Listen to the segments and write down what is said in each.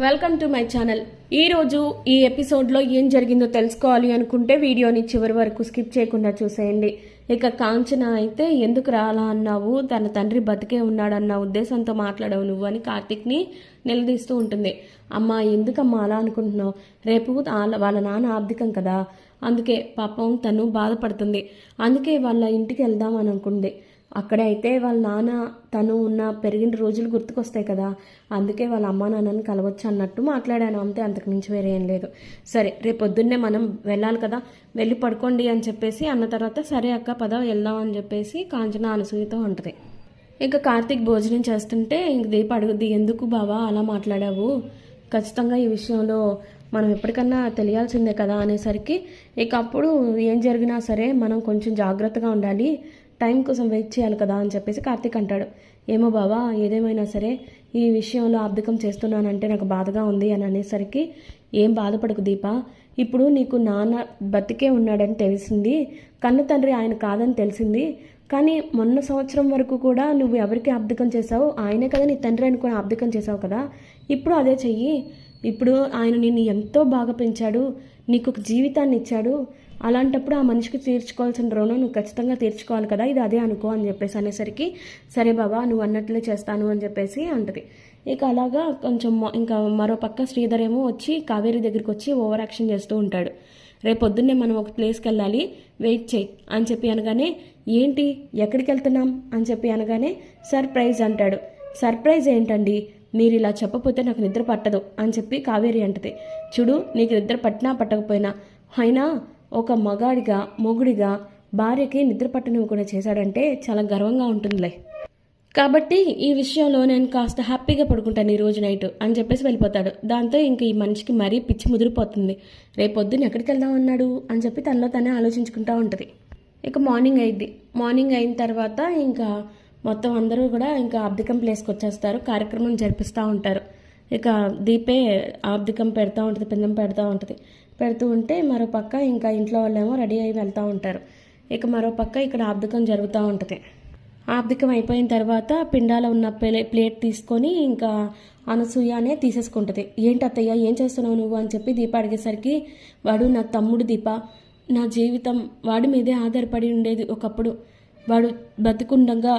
Welcome to my channel. ఈరోజు ఈ ఎపిసోడ్లో ఏం జరిగిందో తెలుసుకోవాలి అనుకుంటే వీడియోని చివరి వరకు స్కిప్ చేయకుండా చూసేయండి. ఇక కాంచన అయితే ఎందుకు రాలా అన్నావు? తన తండ్రి బతికే ఉన్నాడన్న ఉద్దేశంతో మాట్లాడవు నువ్వు అని కార్తిక్ని నిలదీస్తూ ఉంటుంది. అమ్మా ఎందుకమ్మా అలా అనుకుంటున్నావు? రేపు వాళ్ళ- వాళ్ళ నాన్న ఆర్థికం కదా. అందుకే పాపం తను బాధపడుతుంది. అందుకే వాళ్ళ ఇంటికి వెళ్దాం అని అనుకుంది. అక్కడే అయితే వాళ్ళ నాన్న తను ఉన్న పెరిగిన రోజులు గుర్తుకొస్తాయి కదా. అందుకే వాళ్ళ అమ్మా నాన్నని కలవచ్చు అన్నట్టు మాట్లాడాను. అంతే అంతకు మించి వేరే ఏం లేదు. సరే రేపు పొద్దున్నే మనం వెళ్ళాలి కదా. వెళ్ళి పడుకోండి అని చెప్పేసి అన్న తర్వాత సరే అక్క పద వెళ్దాం అని చెప్పేసి కాంచన అనసూయతో ఉంటుంది. ఇంకా కార్తీక్ భోజనం చేస్తుంటే ఇంక దీప అడుగుద్ది ఎందుకు బావా అలా మాట్లాడావు? ఖచ్చితంగా ఈ విషయంలో మనం ఎప్పటికన్నా తెలియాల్సిందే కదా అనేసరికి ఇక అప్పుడు ఏం జరిగినా సరే మనం కొంచెం జాగ్రత్తగా ఉండాలి. టైం కోసం వెయిట్ చేయాలి కదా అని చెప్పేసి కార్తీక్ అంటాడు. ఏమో బావా ఏదేమైనా సరే ఈ విషయంలో అబ్దకం చేస్తున్నానంటే నాకు బాధగా ఉంది అని అనేసరికి ఏం బాధపడకు దీప ఇప్పుడు నీకు నాన్న బతికే ఉన్నాడని తెలిసింది కన్న తండ్రి ఆయన కాదని తెలిసింది కానీ మొన్న సంవత్సరం వరకు కూడా నువ్వు ఎవరికి అబ్దకం చేసావు ఆయనే కదా నీ తండ్రి అనుకుని అబ్దకం చేసావు కదా. ఇప్పుడు అదే చెయ్యి. ఇప్పుడు ఆయన నిన్ను ఎంతో బాగా పెంచాడు నీకు ఒక జీవితాన్ని ఇచ్చాడు అలాంటప్పుడు ఆ మనిషికి తీర్చుకోవాల్సిన రుణం నువ్వు ఖచ్చితంగా తీర్చుకోవాలి కదా ఇది అదే అనుకో అని చెప్పేసి అనేసరికి సరే బాబా నువ్వు అన్నట్లే చేస్తాను అని చెప్పేసి అంటది. ఇక అలాగా కొంచెం ఇంకా మరో పక్క శ్రీధర్ ఏమో వచ్చి కావేరి దగ్గరికి వచ్చి ఓవర్ యాక్షన్ చేస్తూ ఉంటాడు. రేపు పొద్దున్నే మనం ఒక ప్లేస్కి వెళ్ళాలి వెయిట్ చేయి అని చెప్పి అనగానే ఏంటి ఎక్కడికి వెళ్తున్నాం? అని చెప్పి అనగానే సర్ప్రైజ్ అంటాడు. సర్ప్రైజ్ ఏంటండి? మీరు ఇలా చెప్పపోతే నాకు నిద్ర పట్టదు అని చెప్పి కావేరి అంటది. చూడు నీకు నిద్ర పట్టినా పట్టకపోయినా అయినా ఒక మగాడిగా మొగుడిగా భార్యకి నిద్ర పట్టనివ్వకుండా చేశాడంటే చాలా గర్వంగా ఉంటుందిలే. కాబట్టి ఈ విషయంలో నేను కాస్త హ్యాపీగా పడుకుంటాను ఈ రోజు నైట్ అని చెప్పేసి వెళ్ళిపోతాడు. దాంతో ఇంక ఈ మనిషికి మరీ పిచ్చి ముదిరిపోతుంది. రేపొద్దున ఎక్కడికి వెళ్దాం అన్నాడు అని చెప్పి తనలో తనే ఆలోచించుకుంటా ఉంటుంది. ఇక మార్నింగ్ అయింది. మార్నింగ్ అయిన తర్వాత ఇంకా మొత్తం అందరూ కూడా ఇంకా అబ్దికం ప్లేస్కి వచ్చేస్తారు కార్యక్రమం జరిపిస్తూ ఉంటారు. ఇక దీపే ఆబ్దికం పెడతా ఉంటుంది పిందం పెడతా ఉంటుంది. పెడుతూ ఉంటే మరో పక్క ఇంకా ఇంట్లో వాళ్ళేమో రెడీ అయి వెళ్తూ ఉంటారు. ఇక మరో పక్క ఇక్కడ ఆబ్దికం జరుగుతూ ఉంటుంది. ఆబ్దికం అయిపోయిన తర్వాత పిండాల ఉన్న ప్లే ప్లేట్ తీసుకొని ఇంకా అనసూయనే తీసేసుకుంటుంది. ఏంటి అత్తయ్య ఏం చేస్తున్నావు నువ్వు? అని చెప్పి దీప అడిగేసరికి వాడు నా తమ్ముడు దీప. నా జీవితం వాడి మీదే ఆధారపడి ఉండేది ఒకప్పుడు. వాడు బతికుండగా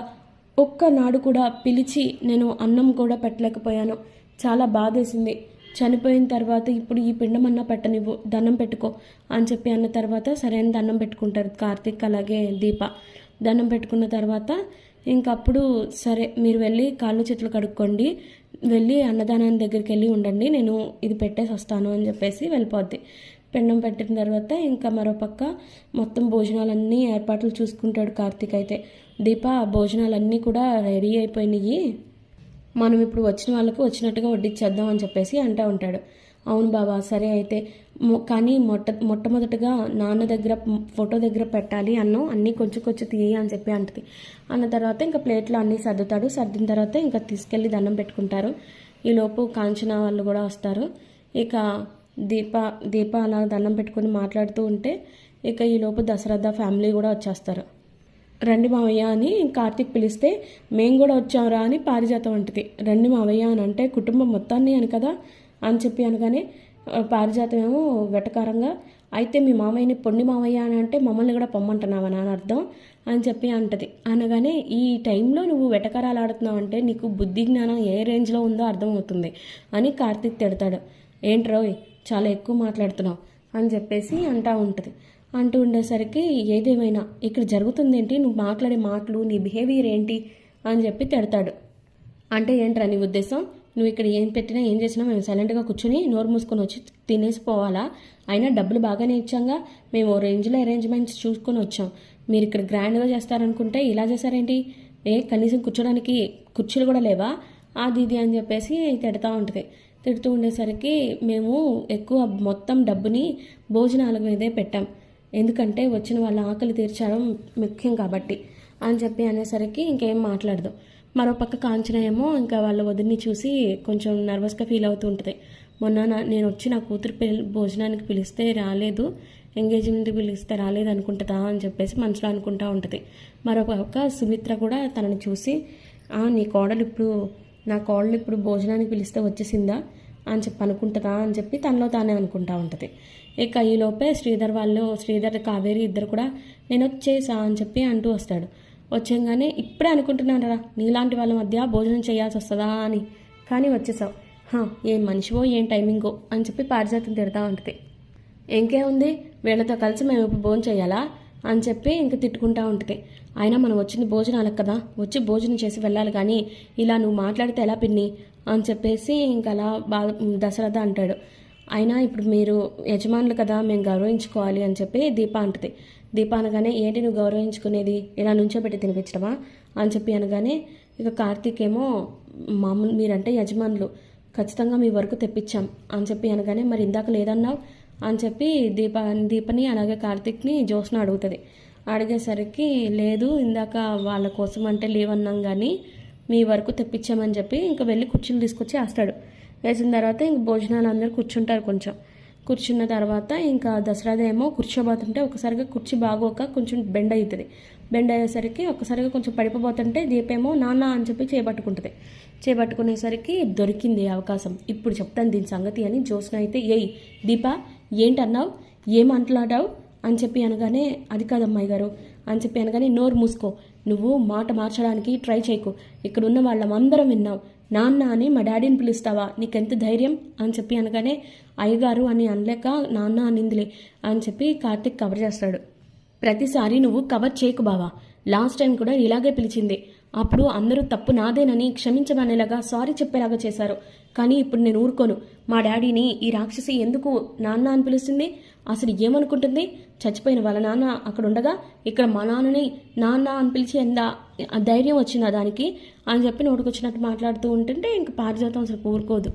ఒక్కనాడు కూడా పిలిచి నేను అన్నం కూడా పెట్టలేకపోయాను. చాలా బాధేసింది. చనిపోయిన తర్వాత ఇప్పుడు ఈ పిండం అన్నా పెట్టనివ్వు దండం పెట్టుకో అని చెప్పి అన్న తర్వాత సరైన దండం పెట్టుకుంటారు కార్తీక్ అలాగే దీప. దండం పెట్టుకున్న తర్వాత ఇంకప్పుడు సరే మీరు వెళ్ళి కాళ్ళు చేతులు కడుక్కోండి వెళ్ళి అన్నదానాన్ని దగ్గరికి వెళ్ళి ఉండండి నేను ఇది పెట్టేసి వస్తాను అని చెప్పేసి వెళ్ళిపోద్ది. పిండం పెట్టిన తర్వాత ఇంకా మరోపక్క మొత్తం భోజనాలన్నీ ఏర్పాట్లు చూసుకుంటాడు కార్తీక్ అయితే. దీప భోజనాలన్నీ కూడా రెడీ అయిపోయినాయి. మనం ఇప్పుడు వచ్చిన వాళ్ళకి వచ్చినట్టుగా వడ్డిచ్చేద్దాం అని చెప్పేసి అంటూ ఉంటాడు. అవును బాబా సరే అయితే కానీ మొట్ట మొట్టమొదటిగా నాన్న దగ్గర ఫోటో దగ్గర పెట్టాలి అన్నం అన్నీ కొంచెం కొంచెం తీయి అని చెప్పి అంటది. అన్న తర్వాత ఇంకా ప్లేట్లో అన్నీ సర్దుతాడు. సర్దిన తర్వాత ఇంకా తీసుకెళ్ళి దండం పెట్టుకుంటారు. ఈలోపు కాంచన వాళ్ళు కూడా వస్తారు. ఇక దీప దీప అలా దండం పెట్టుకొని మాట్లాడుతూ ఉంటే ఇక ఈలోపు దశరథ ఫ్యామిలీ కూడా వచ్చేస్తారు. రండి మావయ్య అని కార్తీక్ పిలిస్తే మేము కూడా వచ్చాంరా అని పారిజాతం అంటది. రండి మావయ్య అని అంటే కుటుంబం మొత్తాన్ని అని కదా అని చెప్పి అనగానే పారిజాతమేమో పారిజాతం ఏమో వెటకారంగా అయితే మీ మామయ్యని పొండి మావయ్య అని అంటే మమ్మల్ని కూడా పొమ్మంటున్నావా అని అర్థం అని చెప్పి అంటది. అనగానే ఈ టైంలో నువ్వు వెటకారాలు ఆడుతున్నావు అంటే నీకు బుద్ధి జ్ఞానం ఏ రేంజ్లో ఉందో అర్థమవుతుంది అని కార్తీక్ తిడతాడు. ఏంట్రోయ్ చాలా ఎక్కువ మాట్లాడుతున్నావు అని చెప్పేసి అంటా ఉంటుంది. అంటూ ఉండేసరికి ఏదేమైనా ఇక్కడ జరుగుతుంది ఏంటి నువ్వు మాట్లాడే మాటలు నీ బిహేవియర్ ఏంటి? అని చెప్పి తిడతాడు. అంటే ఏంట్రా నీ ఉద్దేశం? నువ్వు ఇక్కడ ఏం పెట్టినా ఏం చేసినా మేము సైలెంట్గా కూర్చొని నోరు మూసుకొని వచ్చి తినేసిపోవాలా అయినా డబ్బులు బాగానే ఇచ్చాంగా? మేము ఓ రేంజ్లో అరేంజ్మెంట్స్ చూసుకొని వచ్చాం. మీరు ఇక్కడ గ్రాండ్గా చేస్తారనుకుంటే ఇలా చేశారేంటి? ఏ కనీసం కూర్చోడానికి కుర్చీలు కూడా లేవా? అది ఇది అని చెప్పేసి తిడతా ఉంటుంది. తిడుతూ ఉండేసరికి మేము ఎక్కువ మొత్తం డబ్బుని భోజనాల మీదే పెట్టాం. ఎందుకంటే వచ్చిన వాళ్ళ ఆకలి తీర్చడం ముఖ్యం కాబట్టి అని చెప్పి అనేసరికి ఇంకేం మాట్లాడదు. మరోపక్క కాంచన ఏమో ఇంకా వాళ్ళ వదిన్ని చూసి కొంచెం నర్వస్గా ఫీల్ అవుతూ ఉంటుంది మొన్న నా- నేను వచ్చి నా కూతురు పెళ్ళి భోజనానికి పిలిస్తే రాలేదు ఎంగేజ్మెంట్కి పిలిస్తే రాలేదు అనుకుంటుందా అని చెప్పేసి మనసులో అనుకుంటా ఉంటుంది. మరొక సుమిత్ర కూడా తనని చూసి నీ కోడలు ఇప్పుడు నా కోడలు ఇప్పుడు భోజనానికి పిలిస్తే వచ్చేసిందా అని చెప్పి అనుకుంటుందా అని చెప్పి తనలో తానే అనుకుంటా ఉంటుంది. ఇక ఈలోపే శ్రీధర్ వాళ్ళు శ్రీధర్ కావేరి ఇద్దరు కూడా నేను వచ్చేసా అని చెప్పి అంటూ వస్తాడు. వచ్చేగానే ఇప్పుడే అనుకుంటున్నానరా నీలాంటి వాళ్ళ మధ్య భోజనం చేయాల్సి వస్తుందా అని. కానీ వచ్చేసావు. హా, ఏం మనిషివో ఏం టైమింగో అని చెప్పి పారిజాతం తిడతా ఉంటుంది. ఇంకేముంది వీళ్ళతో కలిసి మేము ఇప్పుడు భోజనం చేయాలా? అని చెప్పి ఇంక తిట్టుకుంటా ఉంటుంది. అయినా మనం వచ్చింది భోజనాలకు కదా వచ్చి భోజనం చేసి వెళ్ళాలి కానీ ఇలా నువ్వు మాట్లాడితే ఎలా పిన్ని? అని చెప్పేసి ఇంక అలా బాధ దశరథ అంటాడు. అయినా ఇప్పుడు మీరు యజమానులు కదా మేము గౌరవించుకోవాలి అని చెప్పి దీప అంటుంది. దీప అనగానే ఏంటి నువ్వు గౌరవించుకునేది? ఇలా నుంచోబెట్టి తినిపించడమా? అని చెప్పి అనగానే ఇక కార్తీక్ ఏమో మామూలు మీరంటే యజమానులు ఖచ్చితంగా మీ వరకు తెప్పించాం అని చెప్పి అనగానే మరి ఇందాక లేదన్నావు? అని చెప్పి దీప దీపని అలాగే కార్తీక్ని జ్యోత్స్న అడుగుతుంది. అడిగేసరికి లేదు ఇందాక వాళ్ళ కోసం అంటే లేవన్నాం కానీ మీ వరకు తెప్పించామని చెప్పి ఇంకా వెళ్ళి కుర్చీలు తీసుకొచ్చి వేస్తాడు వేసిన తర్వాత ఇంక భోజనాలు అందరూ కూర్చుంటారు కొంచెం. కూర్చున్న తర్వాత ఇంకా దసరాది ఏమో కూర్చోబోతుంటే ఒకసారిగా కుర్చీ బాగోక కొంచెం బెండ్ అవుతుంది బెండ్ అయ్యేసరికి ఒకసారిగా కొంచెం పడిపోతుంటే దీపేమో నాన్న అని చెప్పి చేపట్టుకుంటుంది. చేపట్టుకునేసరికి దొరికింది అవకాశం. ఇప్పుడు చెప్తాను దీని సంగతి అని జ్యోత్స్న అయితే ఏయ్ దీప ఏంటన్నావు? ఏం అంటలాడావు అని చెప్పి అనగానే అది కాదమ్మాయి గారు. అని చెప్పి అనగానే నోరు మూసుకో. నువ్వు మాట మార్చడానికి ట్రై చేయకు. ఇక్కడ ఉన్న వాళ్ళమందరం విన్నావు నాన్న అని మా డాడీని పిలుస్తావా? నీకెంత ధైర్యం? అని చెప్పి అనగానే అయ్యగారు అని అనలేక నాన్న అనిందిలే అని చెప్పి కార్తిక్ కవర్ చేస్తాడు. ప్రతిసారి నువ్వు కవర్ చేయకు బావా. లాస్ట్ టైం కూడా ఇలాగే పిలిచింది. అప్పుడు అందరూ తప్పు నాదేనని క్షమించమనేలాగా సారీ చెప్పేలాగా చేశారు. కానీ ఇప్పుడు నేను ఊరుకోను. మా డాడీని ఈ రాక్షసి ఎందుకు నాన్న అని పిలుస్తుంది? అసలు ఏమనుకుంటుంది? చచ్చిపోయిన వాళ్ళ నాన్న అక్కడ ఉండగా ఇక్కడ మా నాన్నని నాన్న అని పిలిచి ఎంత ధైర్యం వచ్చిందా దానికి? అని చెప్పి నోటికొచ్చినట్టు మాట్లాడుతూ ఉంటుంటే ఇంక పారిజాతం అసలు ఊరుకోదు.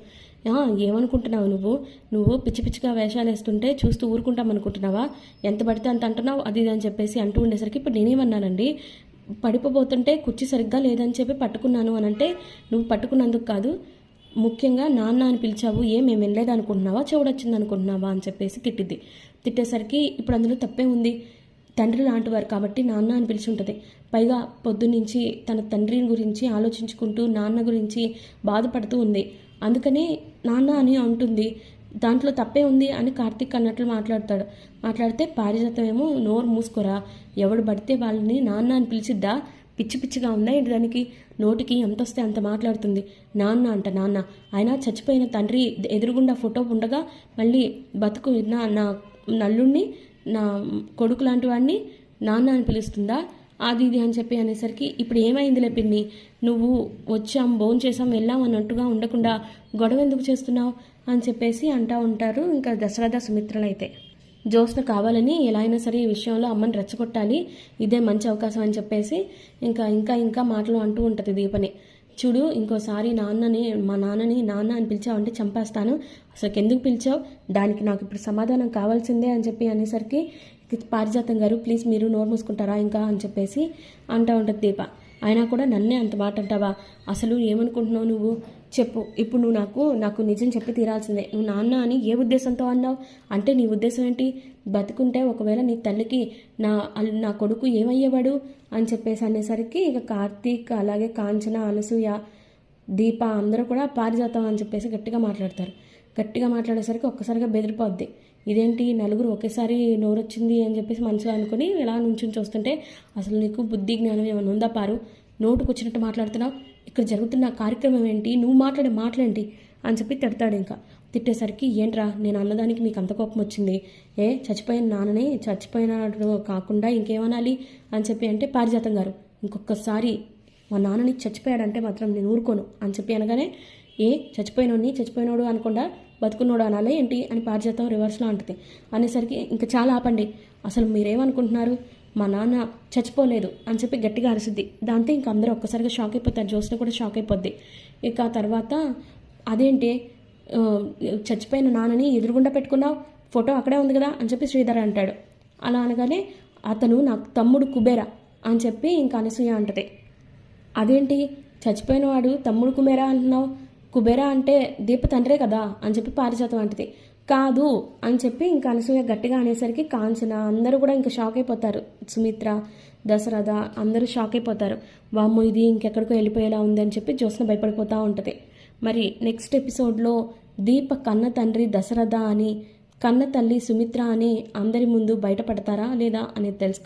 ఏమనుకుంటున్నావు నువ్వు? నువ్వు పిచ్చి పిచ్చిగా వేషాలు వేస్తుంటే చూస్తూ ఊరుకుంటాం అనుకుంటున్నావా ఎంత పడితే అంత అంటున్నావు? అది ఇది అని చెప్పేసి అంటూ ఉండేసరికి ఇప్పుడు నేనేమన్నానండి? పడిపోబోతుంటే కుర్చీ సరిగ్గా లేదని చెప్పి పట్టుకున్నాను అని అంటే నువ్వు పట్టుకున్నందుకు కాదు. ముఖ్యంగా నాన్న అని పిలిచావు ఏ మేము వెళ్ళలేదు అనుకుంటున్నావా చెవుడొచ్చింది అనుకుంటున్నావా అని చెప్పేసి తిట్టిద్ది. తిట్టేసరికి ఇప్పుడు అందులో తప్పే ఉంది. తండ్రి లాంటివారు కాబట్టి నాన్న అని పిలిచి ఉంటుంది. పైగా పొద్దున్నుంచి తన తండ్రి గురించి ఆలోచించుకుంటూ నాన్న గురించి బాధపడుతూ ఉంది. అందుకనే నాన్న అని అంటుంది దాంట్లో తప్పే ఉంది అని కార్తీక్ అన్నట్లు మాట్లాడతాడు. మాట్లాడితే పారిజాతం ఏమో నోరు మూసుకోరా. ఎవడు పడితే వాళ్ళని నాన్న అని పిలిచిద్దా? పిచ్చి పిచ్చిగా ఉందా ఏంటి దానికి? నోటికి ఎంత వస్తే అంత మాట్లాడుతుంది. నాన్న అంట నాన్న. అయినా చచ్చిపోయిన తండ్రి ఎదురుగుండా ఫోటో ఉండగా మళ్ళీ బతుకు నా నా నల్లుణ్ణి నా కొడుకు లాంటి వాడిని నాన్న అని పిలుస్తుందా? అది ఇది అని చెప్పి అనేసరికి ఇప్పుడు ఏమైందిలే పిన్ని? నువ్వు వచ్చాం భోజనం చేసాం వెళ్ళాం అన్నట్టుగా ఉండకుండా గొడవ ఎందుకు చేస్తున్నావు? అని చెప్పేసి అంటా ఉంటారు. ఇంకా దశరథ సుమిత్రలు అయితే జ్యోత్స్న కావాలని ఎలా అయినా సరే ఈ విషయంలో అమ్మని రెచ్చగొట్టాలి. ఇదే మంచి అవకాశం అని చెప్పేసి ఇంకా ఇంకా ఇంకా మాటలు అంటూ ఉంటుంది దీపని. చూడు ఇంకోసారి నాన్నని మా నాన్నని నాన్న అని పిలిచావంటే చంపేస్తాను. అసలు ఎందుకు పిలిచావు? దానికి నాకు ఇప్పుడు సమాధానం కావాల్సిందే అని చెప్పి అనేసరికి పారిజాతం గారు ప్లీజ్ మీరు నోరు మూసుకుంటారా ఇంకా? అని చెప్పేసి అంటూ ఉంటుంది దీప. అయినా కూడా నన్నే అంత మాట అంటావా? అసలు ఏమనుకుంటున్నావు నువ్వు? చెప్పు. ఇప్పుడు నువ్వు నాకు నాకు నిజం చెప్పి తీరాల్సిందే. నువ్వు నాన్న అని ఏ ఉద్దేశంతో అన్నావు? అంటే నీ ఉద్దేశం ఏంటి? బతుకుంటే ఒకవేళ నీ తల్లికి నా నా కొడుకు ఏమయ్యేవాడు? అని చెప్పేసి అనేసరికి ఇక కార్తీక్ అలాగే కాంచన అనసూయ దీప అందరూ కూడా పారిజాతం అని చెప్పేసి గట్టిగా మాట్లాడతారు. గట్టిగా మాట్లాడేసరికి ఒక్కసారిగా బెదిరిపోద్ది. ఇదేంటి? నలుగురు ఒకేసారి నోరొచ్చింది అని చెప్పేసి మనసులో అనుకుని ఇలా నుంచి చూస్తుంటే అసలు నీకు బుద్ధి జ్ఞానం ఏమైనా ఉందా పారు? నోటుకు వచ్చినట్టు మాట్లాడుతున్నావు? ఇక్కడ జరుగుతున్న కార్యక్రమం ఏంటి? నువ్వు మాట్లాడే మాటలేంటి? అని చెప్పి తిడతాడు ఇంకా. తిట్టేసరికి ఏంట్రా నేను అన్నదానికి మీకు అంత కోపం వచ్చింది. ఏ చచ్చిపోయిన నాన్నని చచ్చిపోయినాడు కాకుండా ఇంకేమనాలి? అని చెప్పి అంటే పారిజాతం గారు. ఇంకొకసారి మా నాన్నని చచ్చిపోయాడంటే మాత్రం నేను ఊరుకోను. అని చెప్పి అనగానే ఏ చచ్చిపోయినోడిని చచ్చిపోయినోడు అనకుండా బతుకున్నోడు అనాలే ఏంటి? అని పారిజాతం రివర్స్లో అంటుంది. అనేసరికి ఇంకా చాలా ఆపండి. అసలు మీరేమనుకుంటున్నారు? మా నాన్న చచ్చిపోలేదు అని చెప్పి గట్టిగా అరిసిద్ది. దాంతో ఇంక అందరూ ఒక్కసారిగా షాక్ అయిపోతారు. జోస్న కూడా షాక్ అయిపోద్ది. ఇక తర్వాత అదేంటి? చచ్చిపోయిన నాన్నని ఎదురుగుండా పెట్టుకున్నావు? ఫోటో అక్కడే ఉంది కదా? అని చెప్పి శ్రీధర్ అంటాడు. అలా అనగానే అతను నాకు తమ్ముడు కుబేరా అని చెప్పి ఇంకా అనసూయ అంటది. అదేంటి? చచ్చిపోయిన వాడు తమ్ముడు కుబేరా అంటున్నావు? కుబేరా అంటే దీప తండ్రే కదా? అని చెప్పి పారిజాతం అంటది. కాదు అని చెప్పి ఇంకా అనసూయ గట్టిగా అనేసరికి కాంచన అందరూ కూడా ఇంకా షాక్ అయిపోతారు. సుమిత్ర దశరథ అందరూ షాక్ అయిపోతారు. వామ్మో ఇది ఇంకెక్కడికో వెళ్ళిపోయేలా ఉంది అని చెప్పి జ్యోత్స్న భయపడిపోతూ ఉంటుంది. మరి నెక్స్ట్ ఎపిసోడ్లో దీప కన్న తండ్రి దశరథ అని కన్న తల్లి సుమిత్ర అని అందరి ముందు బయటపడతారా లేదా అనేది తెలుసుకో